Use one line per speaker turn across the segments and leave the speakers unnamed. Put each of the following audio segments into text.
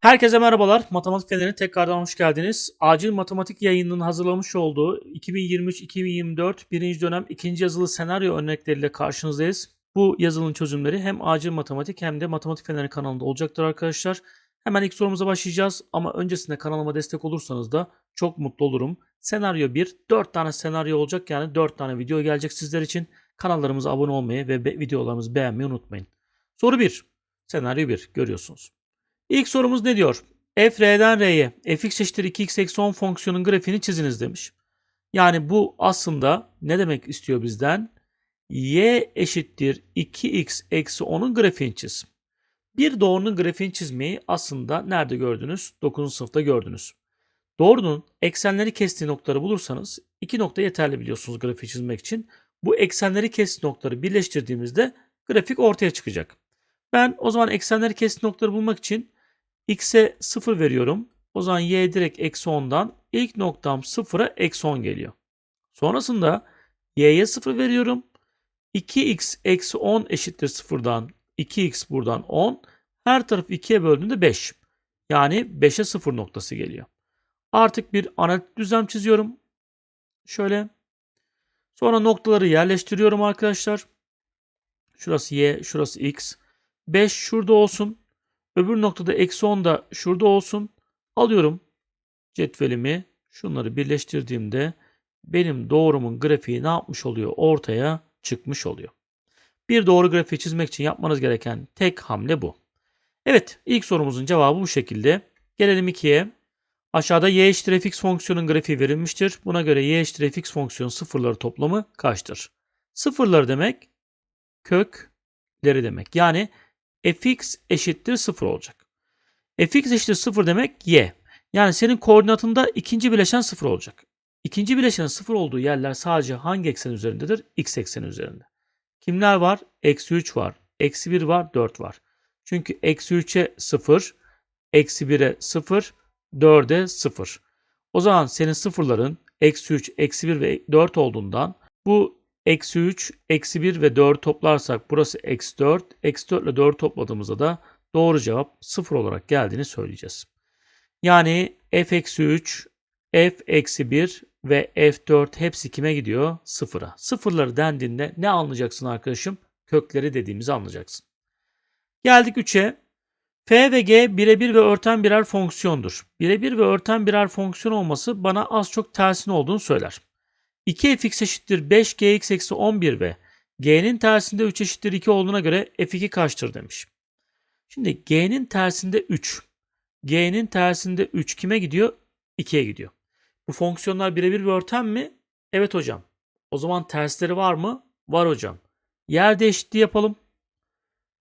Herkese merhabalar. Matematik Feneri'ne tekrardan hoş geldiniz. Acil Matematik yayınının hazırlamış olduğu 2023-2024 birinci dönem ikinci yazılı senaryo örnekleriyle karşınızdayız. Bu yazılının çözümleri hem Acil Matematik hem de Matematik Feneri kanalında olacaktır arkadaşlar. Hemen ilk sorumuza başlayacağız ama öncesinde kanalıma destek olursanız da çok mutlu olurum. Senaryo 1, 4 tane senaryo olacak yani 4 tane video gelecek sizler için. Kanallarımıza abone olmayı ve videolarımızı beğenmeyi unutmayın. Soru 1, senaryo 1 görüyorsunuz. İlk sorumuz ne diyor? f r'den r'ye fx eşittir 2x eksi 10 fonksiyonun grafiğini çiziniz demiş. Yani bu aslında ne demek istiyor bizden? y eşittir 2x eksi 10'un grafiğini çiz. Bir doğrunun grafiğini çizmeyi aslında nerede gördünüz? 9. sınıfta gördünüz. Doğrunun eksenleri kestiği noktaları bulursanız iki nokta yeterli biliyorsunuz grafiği çizmek için. Bu eksenleri kestiği noktaları birleştirdiğimizde grafik ortaya çıkacak. Ben o zaman eksenleri kestiği noktaları bulmak için x'e 0 veriyorum. O zaman y direkt eksi 10'dan ilk noktam 0'a eksi 10 geliyor. Sonrasında y'ye 0 veriyorum. 2x eksi 10 eşittir 0'dan 2x buradan 10. Her tarafı 2'ye böldüğümde 5. Yani 5'e 0 noktası geliyor. Artık bir analitik düzlem çiziyorum. Şöyle. Sonra noktaları yerleştiriyorum arkadaşlar. Şurası y, şurası x. 5 şurada olsun. Öbür noktada eksi 10 da şurada olsun. Alıyorum cetvelimi. Şunları birleştirdiğimde benim doğrumun grafiği ne yapmış oluyor? Ortaya çıkmış oluyor. Bir doğru grafiği çizmek için yapmanız gereken tek hamle bu. Evet ilk sorumuzun cevabı bu şekilde. Gelelim 2'ye. Aşağıda y eşittir fx fonksiyonun grafiği verilmiştir. Buna göre y eşittir fx fonksiyonun sıfırları toplamı kaçtır? Sıfırları demek kökleri demek. Yani fx eşittir 0 olacak. fx eşittir 0 demek y. Yani senin koordinatında ikinci bileşen 0 olacak. İkinci bileşenin 0 olduğu yerler sadece hangi eksen üzerindedir? X ekseni üzerinde. Kimler var? Eksi 3 var. Eksi 1 var. 4 var. Çünkü eksi 3'e 0, eksi 1'e 0, 4'e 0. O zaman senin sıfırların eksi 3, eksi 1 ve 4 olduğundan bu Eksi 3, eksi 1 ve 4 toplarsak burası eksi 4. Eksi 4 ile 4 topladığımızda da doğru cevap 0 olarak geldiğini söyleyeceğiz. Yani f eksi 3, f eksi 1 ve f4 hepsi kime gidiyor? Sıfıra. Sıfırları dendiğinde ne anlayacaksın arkadaşım? Kökleri dediğimizi anlayacaksın. Geldik 3'e. F ve G birebir ve örten birer fonksiyondur. Birebir ve örten birer fonksiyon olması bana az çok tersine olduğunu söyler. 2fx eşittir 5gx eksi 11 ve g'nin tersinde 3 eşittir 2 olduğuna göre f2 kaçtır demiş. Şimdi g'nin tersinde 3. g'nin tersinde 3 kime gidiyor? 2'ye gidiyor. Bu fonksiyonlar birebir bir örten mi? Evet hocam. O zaman tersleri var mı? Var hocam. Yer değişikliği yapalım.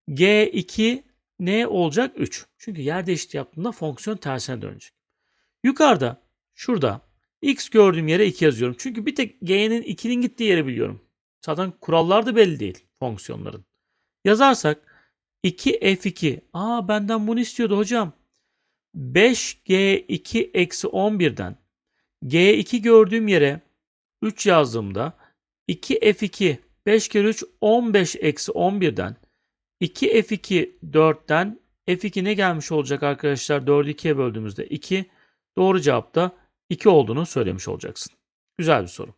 G2 ne olacak? 3. Çünkü yer değişikliği yaptığında fonksiyon tersine dönecek. Yukarıda şurada X gördüğüm yere 2 yazıyorum. Çünkü bir tek G'nin 2'nin gittiği yeri biliyorum. Zaten kurallar da belli değil fonksiyonların. Yazarsak 2F2. Aa benden bunu istiyordu hocam. 5G2 eksi 11'den G2 gördüğüm yere 3 yazdığımda 2F2 5 kere 3 15 eksi 11'den 2F2 4'ten F2 ne gelmiş olacak arkadaşlar? 4'ü 2'ye böldüğümüzde 2. Doğru cevap da 2 olduğunu söylemiş olacaksın. Güzel bir soru.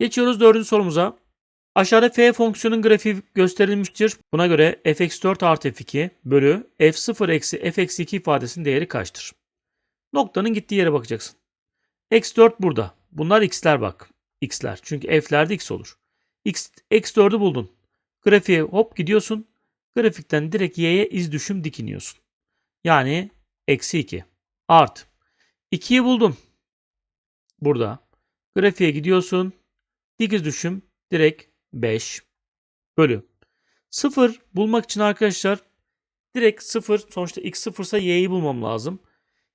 Geçiyoruz dördüncü sorumuza. Aşağıda f fonksiyonun grafiği gösterilmiştir. Buna göre f(4 artı f2 bölü f0 eksi f(2 ifadesinin değeri kaçtır? Noktanın gittiği yere bakacaksın. x4 burada. Bunlar x'ler bak. x'ler. Çünkü f'lerde x olur. x, x4'ü buldun. Grafiğe hop gidiyorsun. Grafikten direkt y'ye iz düşüm dikiniyorsun. Yani eksi 2 art. 2'yi buldum burada. Grafiğe gidiyorsun. Dikiz düşüm direkt 5 bölü. 0 bulmak için arkadaşlar direkt 0 sonuçta x 0 ise y'yi bulmam lazım.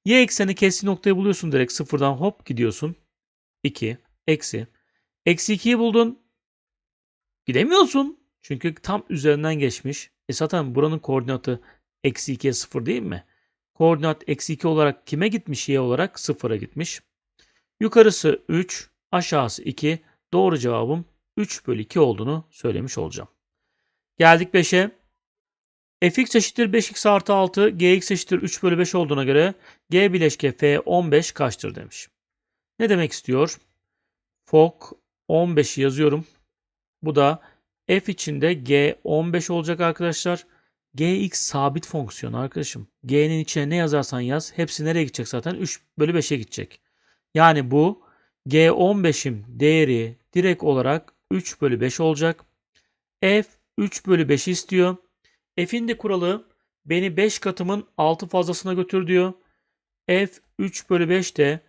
Y ekseni kestiği noktayı buluyorsun direkt sıfırdan hop gidiyorsun. 2 eksi. Eksi 2'yi buldun. Gidemiyorsun. Çünkü tam üzerinden geçmiş. E zaten buranın koordinatı eksi 2'ye 0 değil mi? Koordinat eksi 2 olarak kime gitmiş? Y olarak 0'a gitmiş. Yukarısı 3, aşağısı 2. Doğru cevabım 3 bölü 2 olduğunu söylemiş olacağım. Geldik 5'e. fx eşittir 5x artı 6, gx eşittir 3 bölü 5 olduğuna göre g bileşke f 15 kaçtır demiş. Ne demek istiyor? Fok 15'i yazıyorum. Bu da f içinde g 15 olacak arkadaşlar. gx sabit fonksiyon arkadaşım. g'nin içine ne yazarsan yaz hepsi nereye gidecek zaten? 3 bölü 5'e gidecek. Yani bu g15'im değeri direkt olarak 3 bölü 5 olacak. f 3 bölü 5 istiyor. F'in de kuralı beni 5 katımın 6 fazlasına götür diyor. F 3 bölü 5 de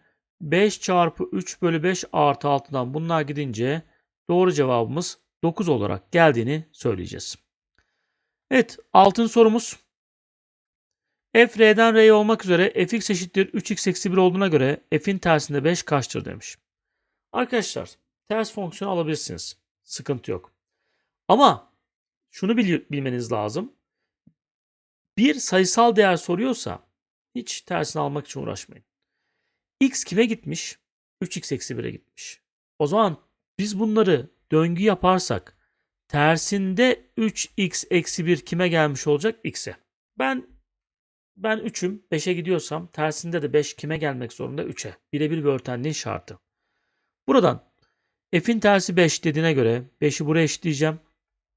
5 çarpı 3 bölü 5 artı 6'dan bunlar gidince doğru cevabımız 9 olarak geldiğini söyleyeceğiz. Evet altın sorumuz. F R'den R'ye olmak üzere fx eşittir 3x eksi 1 olduğuna göre f'in tersinde 5 kaçtır demiş. Arkadaşlar ters fonksiyon alabilirsiniz. Sıkıntı yok. Ama şunu bil- bilmeniz lazım. Bir sayısal değer soruyorsa hiç tersini almak için uğraşmayın. X kime gitmiş? 3x eksi 1'e gitmiş. O zaman biz bunları döngü yaparsak tersinde 3x eksi 1 kime gelmiş olacak? X'e. Ben ben 3'üm 5'e gidiyorsam tersinde de 5 kime gelmek zorunda? 3'e. Birebir bir örtenliğin şartı. Buradan f'in tersi 5 dediğine göre 5'i buraya eşitleyeceğim.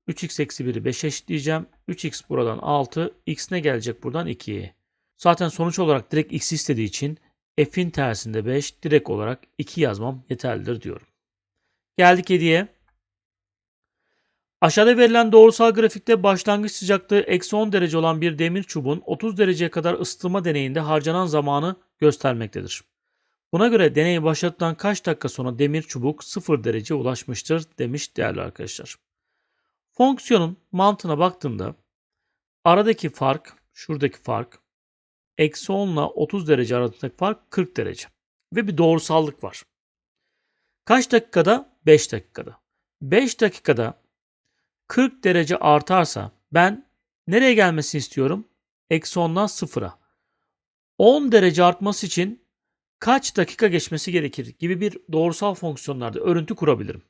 3x eksi 1'i 5'e eşitleyeceğim. 3x buradan 6. x ne gelecek buradan? 2'ye. Zaten sonuç olarak direkt x istediği için f'in tersinde 5 direkt olarak 2 yazmam yeterlidir diyorum. Geldik 7'ye. Aşağıda verilen doğrusal grafikte başlangıç sıcaklığı eksi 10 derece olan bir demir çubuğun 30 dereceye kadar ısıtılma deneyinde harcanan zamanı göstermektedir. Buna göre deneyi başlatılan kaç dakika sonra demir çubuk 0 derece ulaşmıştır demiş değerli arkadaşlar. Fonksiyonun mantığına baktığımda aradaki fark, şuradaki fark eksi 10 ile 30 derece arasındaki fark 40 derece. Ve bir doğrusallık var. Kaç dakikada? 5 dakikada. 5 dakikada 40 derece artarsa ben nereye gelmesini istiyorum? Eksi 10'dan 0'a. 10 derece artması için kaç dakika geçmesi gerekir gibi bir doğrusal fonksiyonlarda örüntü kurabilirim.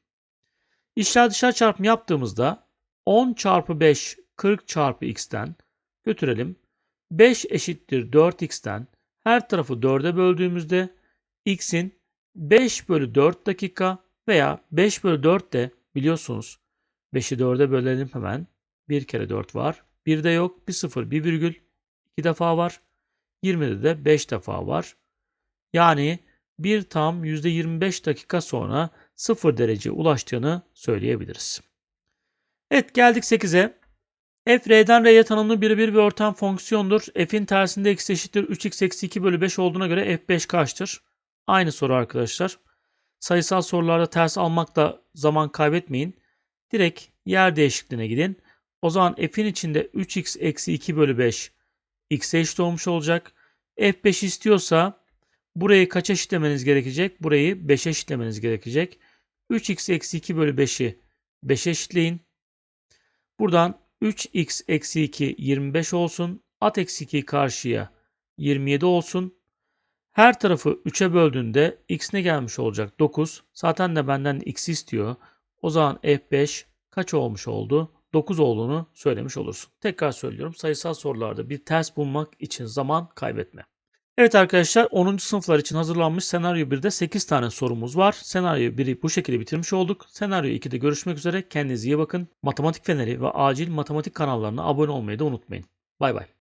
İçler dışlar çarpımı yaptığımızda 10 çarpı 5 40 çarpı x'ten götürelim. 5 eşittir 4x'ten her tarafı 4'e böldüğümüzde x'in 5 bölü 4 dakika veya 5 bölü 4 de biliyorsunuz 5'i 4'e bölelim hemen. 1 kere 4 var. 1 de yok. Bir 0, bir virgül. 2 defa var. 20'de de 5 defa var. Yani bir tam %25 dakika sonra 0 derece ulaştığını söyleyebiliriz. Evet geldik 8'e. f r'den r'ye tanımlı birebir bir ortam fonksiyondur. f'in tersinde x eşittir 3x eksi 2 bölü 5 olduğuna göre f5 kaçtır? Aynı soru arkadaşlar. Sayısal sorularda ters almakla zaman kaybetmeyin. Direkt yer değişikliğine gidin. O zaman f'in içinde 3x eksi 2 bölü 5 x'e eşit olmuş olacak. f5 istiyorsa burayı kaç eşitlemeniz gerekecek? Burayı 5'e eşitlemeniz gerekecek. 3x eksi 2 bölü 5'i 5'e eşitleyin. Buradan 3x eksi 2 25 olsun. At eksi 2 karşıya 27 olsun. Her tarafı 3'e böldüğünde x ne gelmiş olacak? 9. Zaten de benden x istiyor. O zaman f5 kaç olmuş oldu? 9 olduğunu söylemiş olursun. Tekrar söylüyorum sayısal sorularda bir ters bulmak için zaman kaybetme. Evet arkadaşlar 10. sınıflar için hazırlanmış senaryo 1'de 8 tane sorumuz var. Senaryo 1'i bu şekilde bitirmiş olduk. Senaryo 2'de görüşmek üzere. Kendinize iyi bakın. Matematik Feneri ve acil matematik kanallarına abone olmayı da unutmayın. Bay bay.